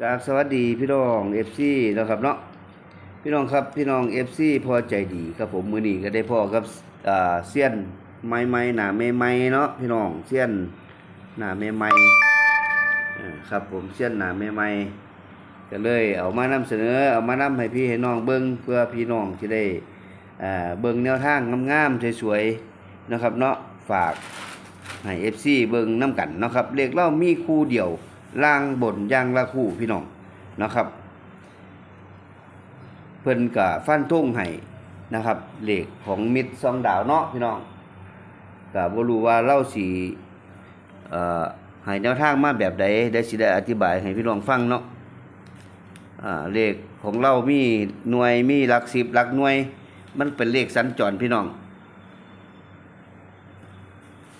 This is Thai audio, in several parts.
จากสวัสดีพี่น้องเอฟซีนะครับเนาะพี่น้องครับพี่น้องเอฟซีพอใจดีครับผมมือนี้ก็ได้พ่อกับอ่าเซียนไม้ไม้หนาไม้ไม้เนาะพี่น้องเซียนหนาไม้ไม้ครับผมเซียนหนาไม้ไม้ก็เลยเอามานำเสนอเอามานำให้พี่ให้น้องเบิ้งเพื่อพี่น้องที่ได้อ่าเบิ้งแนวทางงามๆสวยๆนะครับเนาะฝากให้เอฟซีเบิ่งน้ำกันนะครับเลขเล่ามีคู่เดียว ล่างบนย่างละคู่พี่น้องนะครับ เพิ่นกะฟันทุ่งให้นะครับเหลขของมิตรซองดาวเนาะพี่น้องกะบ่รู้ว่าเล่าสิเอ่อให้แนวทางมาแบบใดได้สิได้อธิบายให้พี่น้องฟังเนาะเลขของเรามีหน่วยมีหลัก10หลักหน่วย มันเป็นเลขสัญจรพี่น้อง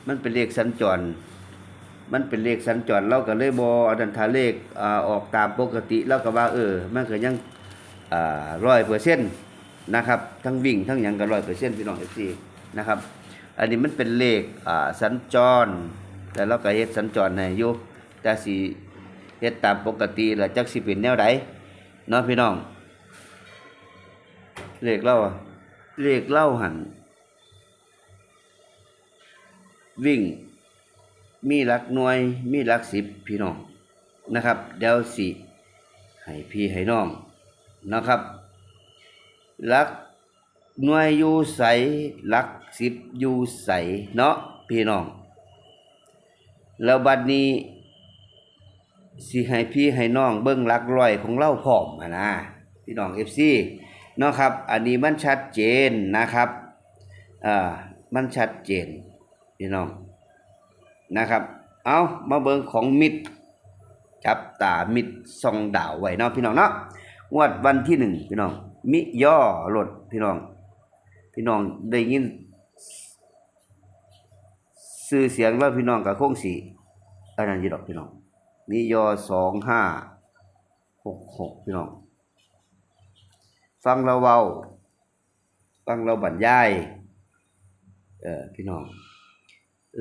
มันเป็นเลขสัญจร มันเป็นเลขสัญจรเราก็เลยบอันนั้นถ้าเลขอ่าออกตามปกติเราก็ว่าเออมันก็ยังอ่าร้อยเปอร์เซ็นต์นะครับ ทั้งวิ่งทั้งยังก็ร้อยเปอร์เซ็นต์พี่น้องเอฟซีนะครับ อันนี้มันเป็นเลขอ่าสัญจร แต่เราก็เฮ็ดสัญจรให้อยู่แต่สิเฮ็ดตามปกติแล้วจักสิเป็นแนวใดเนาะพี่น้อง เลขเล่าเลขเล่าหันวิ่ง มีหลักหน่วย มีหลักสิบพี่น้องนะครับ เดี๋ยวสิให้พี่ให้น้องนะครับหลักหน่วยอยู่ใสหลักสิบอยู่ใสเนาะพี่น้อง แล้วบัดนี้สิให้พี่ให้น้องเบิ้งหลักร้อยของเล่าพร้อมนะพี่น้องเอฟซีเนาะครับ อันนี้มันชัดเจนนะครับอ่ามันชัดเจนพี่น้อง นะครับ เอามาเบิงของมิดจับตามิดซองดาวไว้เนาะพี่น้องเนาะงวดวันที่หนึ่งพี่น้อง มิย่อรถพี่น้อง พี่น้องได้ยินซื้อเสียงแล้วพี่น้องกับโค้งสีอันนั้นยี่ดอกพี่น้องมิย่อสองห้าหกหกพี่น้อง ฟังเราเว้าฟังเราบรรยาย เออพี่น้อง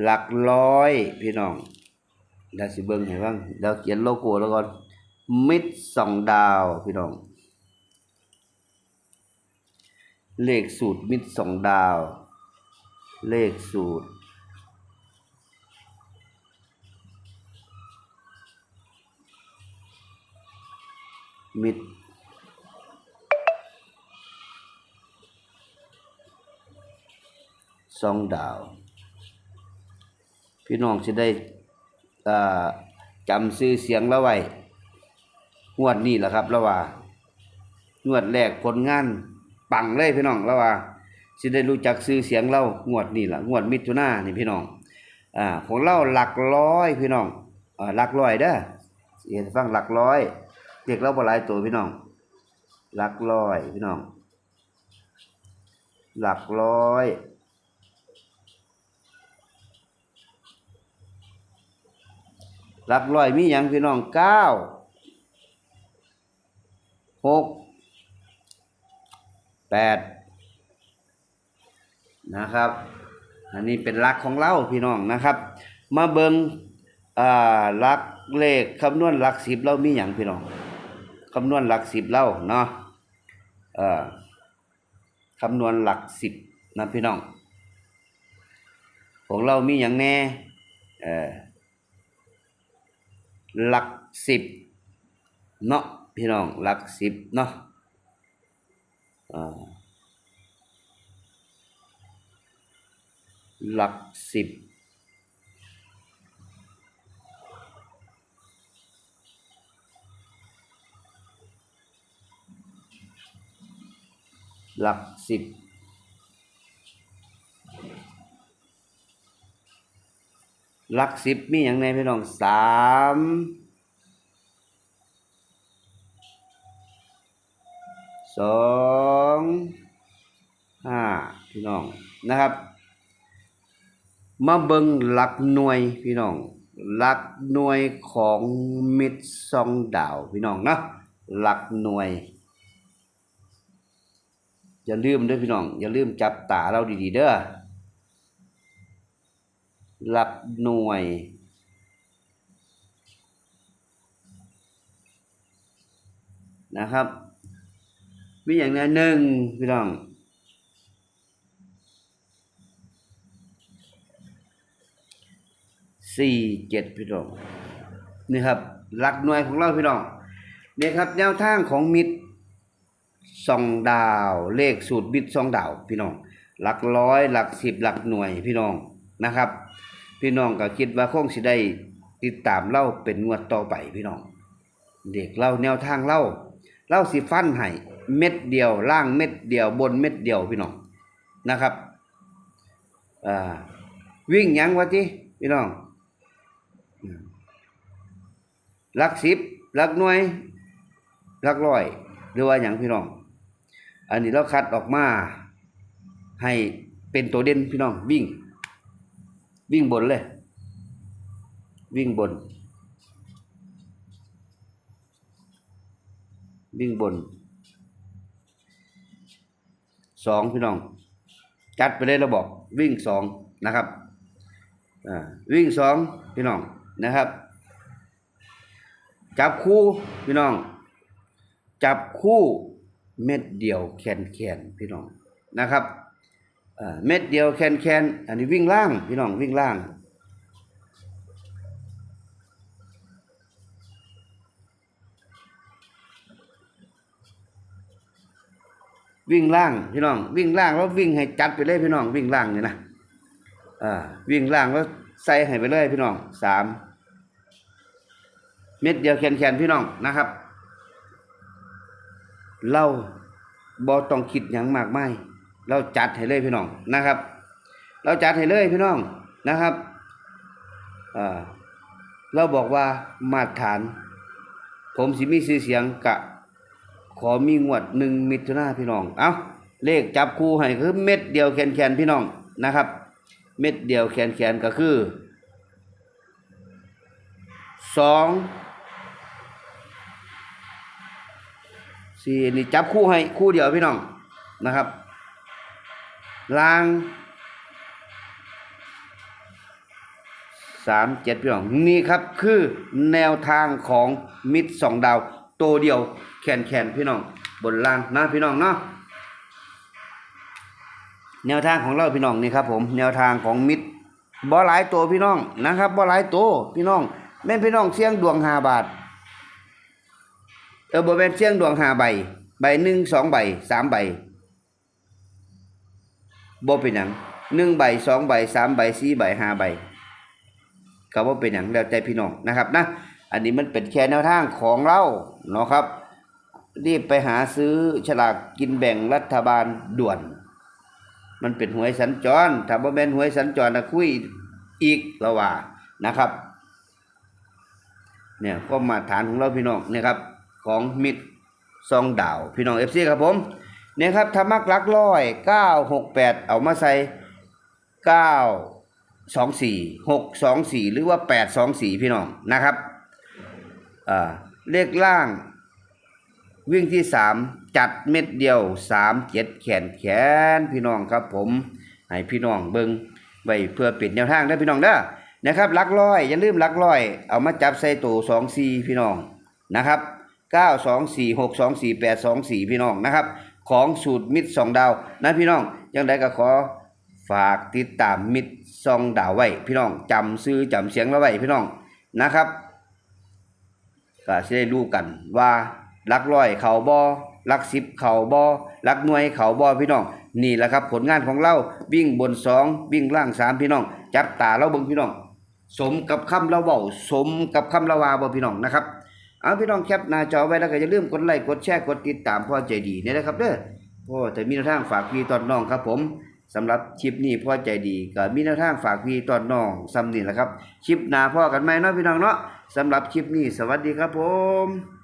หลักร้อยพี่น้องดี๋ยวสิเบิงให้บ้างเดี๋ยวเขียนโลโก้แล้วก่อนมิดสองดาวพี่น้อง เลขสูตรมิดสองดาว เลขสูตร มิดสองดาว พี่น้องจะได้จำซื้อเสียงแล้วไว้งวดนี้แหละครับแล้วว่างวดแรกผลงานปังเลยพี่น้องแล้วว่าสิได้รู้จักซื้อเสียงเรางวดนี้ล่ะงวดมิถุนานี่พี่น้องอ่าของเราหลักร้อยพี่น้องอ่าหลักร้อยเด้อเห็นฟังหลักร้อยเด็กเราบ่หลายตัวพี่น้อง หลักร้อยพี่น้อง หลักร้อย หลักร้อยมีอย่างพี่น้องเก้าหกแปดนะครับ อันนี้เป็นหลักของเราพี่น้องนะครับ มาเบิงอ่าหลักเลขคำนวณหลักสิบเรามีอย่างพี่น้องคำนวณหลักสิบเราเนาะเอ่อคำนวณหลักสิบนะพี่น้องของเรามีอย่างแน่เอ่อ หลักสิบเนาะพี่น้องหลักสิบเนาะอ่าหลักสิบหลักสิบ หลักสิบมีอย่างไรพี่น้องสามสองห้าพี่น้องนะครับ มาเบิงหลักหน่วยพี่น้องหลักหน่วยของมิดซองดาวพี่น้องนะหลักหน่วย อย่าลืมด้อพี่น้อง อย่าลืมจับตาเราดีๆเด้อ หลักหน่วย นะครับ มีอย่างนี้หนึ่งพี่น้องสี่เจ็ดพี่น้องนี่ครับ หลักหน่วยของเราพี่น้องเนี่ยครับแนวทางของมิตรสองดาว เลขสูตรมิตรสองดาว พี่น้อง หลักร้อย หลักสิบหลักหน่วยพี่น้อง นะครับ พี่น้องก็คิดว่าคงสิได้ติดตามเล่าเป็นงวดต่อไปพี่น้อง เด็กเล่าแนวทางเล่าเล่าสิฟันให้เม็ดเดียวล่างเม็ดเดียวบนเม็ดเดียวพี่น้องนะครับวิ่งยังวะทีพี่น้องลักสิบลักหน่วยลักร้อยหรือว่าอย่างพี่น้อง อันนี้เราคัดออกมาให้เป็นตัวเด่นพี่น้องวิ่ง วิ่งบนเลย วิ่งบน วิ่งบนสองพี่น้อง จัดไปเลยเราบอกวิ่งสองนะครับวิ่งสองพี่น้องนะครับ จับคู่พี่น้อง จับคู่เม็ดเดียวแคนแคนพี่น้องนะครับ เม็ดเดียวแคนแคนอันนี้วิ่งล่างพี่น้องวิ่งล่าง วิ่งล่างพี่น้องวิ่งล่างแล้ววิ่งให้จัดไปเลยพี่น้องวิ่งล่างนี่นะอ่าวิ่งล่างแล้วใส่ให้ไปเลยพี่น้องสามเม็ดเดียวแขนๆพี่น้องนะครับ เราบอต้องคิดอย่างมากมาย เราจัดให้เลยพี่น้องนะครับ เราจัดให้เลยพี่น้องนะครับเราบอกว่ามาตรฐาน ผมสิมีชื่อเสียงกะ ขอมีงวดหนึ่งมิถุนาพี่น้อง เอาเลขจับคู่ให้คือเม็ดเดียวแขนๆพี่น้องนะครับ เม็ดเดียวแขนๆก็คือสองสี่นี่จับคู่ให้คู่เดียวพี่น้องนะครับ ล่างสามเจ็ดพี่น้องนี่ครับคือแนวทางของมิตรสองดาว โตเดียวแขนแขนพี่น้อง บนล่างนะพี่น้องเนาะแนวทางของเราพี่น้องนี่ครับผมแนวทางของมิตรบ่หลายตัวพี่น้องนะครับบ่หลายตัวพี่น้องแม่นพี่น้องเสี่ยงดวงหาบาทเออบ่แม่นเสี่ยงดวงหาใบ ใบหนึ่งสองใบสามใบ บ่เป็นหยังหนึ่งใบสองใบสามใบสี่ใบห้าใบก็บ่เป็นหยังแล้วแต่พี่น้องนะครับนะอันนี้มันเป็นแค่แนวทางของเราเนาะครับ รีบไปหาซื้อฉลากกินแบ่งรัฐบาลด่วน มันเป็นหวยสัญจรถ้าบ่แม่นหวยสัญจรนะคุยอีกแล้วว่านะครับ เนี่ยก็มาฐานของเราพี่น้องเนี่ยครับ ของมิตรซองดาว พี่น้องเอฟซีครับผม เนี่ยครับธรรมักลักร้อยเก้าหกแปดเอามาใส่เก้าสองสี่หกสองสี่หรือว่าแปดสองสี่พี่น้องนะครับอ่าเลขล่างวิ่งที่สามจัดเม็ดเดียวสามเจ็ดแขนแขนพี่น้องครับผมให้พี่น้องเบิงไว้เพื่อปิดแนวทางได้พี่น้องเด้อนะครับลักร้อยอย่าลืมลักร้อย เอามาจับใส่ตัวสองสี่พี่น้องนะครับเก้าสองสี่หกสองสี่แปดสองสี่พี่น้องนะครับ ของสูตรมิตรสองดาวนะพี่น้องยังไดก็ขอฝากติดตามมิตรสองดาวไว้ พี่น้องจำซื้อจำเสียงเราไว้พี่น้องนะครับก็สิได้รู้กันว่าลักร้อยเขาบอลักสิบเขาบอลักหน่วยเขาบอพี่น้อง นี่แหละครับผลงานของเราวิ่งบนสองวิ่งล่างสามพี่น้อง จับตาเราเบิ่งพี่น้อง สมกับคำเราเว้าสมกับคำเราวาบ่พี่น้องนะครับ เอาพี่น้องแคปหน้าจอไว้แล้วก็อย่าลืมกดไลค์กดแชร์กดติดตามพ่อใจดีเนี่ยนะครับเด้อพ่อแต่มีแนวทางฝากพี่ตอนน้องครับผมสำหรับคลิปนี้พ่อใจดีก็มีแนวทางฝากพี่ตอนน้องซ้ำนี่แหละครับคลิปหน้าพ่อกันไหมเนาะพี่น้องเนาะสำหรับคลิปนี้สวัสดีครับผม